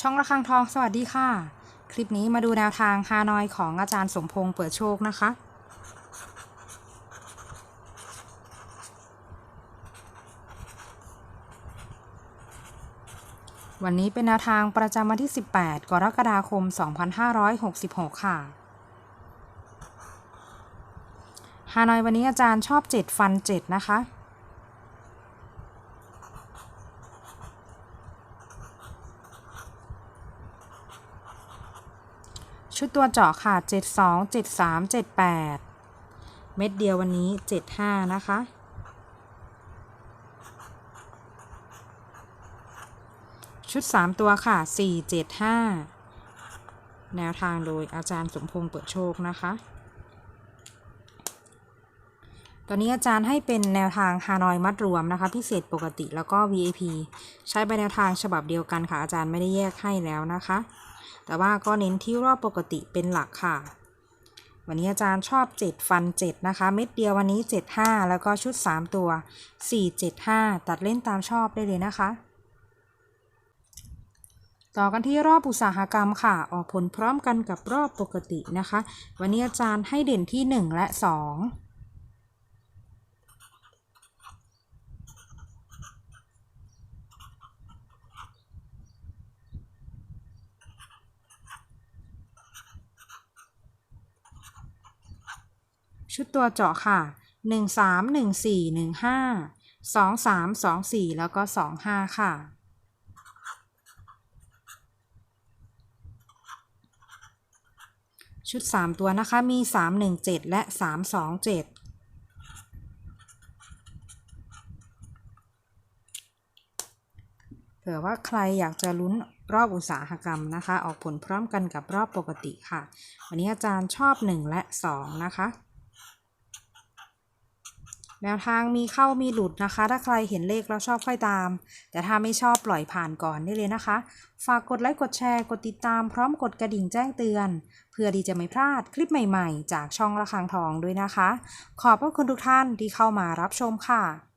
ช่องระฆังทองสวัสดีค่ะ คลิปนี้มาดูแนวทางฮานอยของอาจารย์สมพงษ์เปิดโชคนะคะ วันนี้เป็นแนวทางประจำวันที่ 18 กรกฎาคม 2566 ค่ะฮานอยวันนี้อาจารย์ชอบ 7 ฟัน 7 นะคะ ชุดตัวเจาะค่ะ 72 73 78 เม็ดเดียววันนี้ 75 นะคะ ชุด 3 ตัวค่ะ 475 แนวทางโดยอาจารย์สมพงษ์เปิดโชคนะคะ ตอนนี้อาจารย์ให้เป็นแนวทางฮานอยมัดรวมนะคะ พิเศษปกติแล้วก็ VIP ใช้ใบแนวทางฉบับเดียวกันค่ะ อาจารย์ไม่ได้แยกให้แล้วนะคะ แต่ว่าก็เน้นที่รอบปกติเป็นหลักค่ะ วันนี้อาจารย์ชอบ 7 ฟัน 7 นะคะ เม็ดเดียววันนี้ 75 แล้วก็ชุด 3 ตัว 475 ตัดเล่นตามชอบได้เลยนะคะ ต่อกันที่รอบอุตสาหกรรมค่ะ ออกผลพร้อมกันกับรอบปกตินะคะ วันนี้อาจารย์ให้เด่นที่ 1 และ 2 ชุดตัวเจาะค่ะ 1 3 1 4 1 5 2 3 2 4 แล้วก็ 2 5 ค่ะ ชุด 3 ตัวนะคะมี 3 1 7 และ 3 2 7เผื่อว่าใครอยากจะลุ้นรอบอุตสาหกรรมนะคะ ออกผลพร้อมกันกับรอบปกติค่ะ วันนี้อาจารย์ชอบ 1 และ 2 นะคะ แนวทางมีเข้ามีหลุดนะคะ ถ้าใครเห็นเลขแล้วชอบค่อยตาม แต่ถ้าไม่ชอบปล่อยผ่านก่อนได้เลยนะคะ ฝากกดไลค์กดแชร์กดติดตามพร้อมกดกระดิ่งแจ้งเตือน เพื่อที่จะไม่พลาดคลิปใหม่ๆ จากช่องระฆังทองด้วยนะคะ ขอบพระคุณทุกท่านที่เข้ามารับชมค่ะ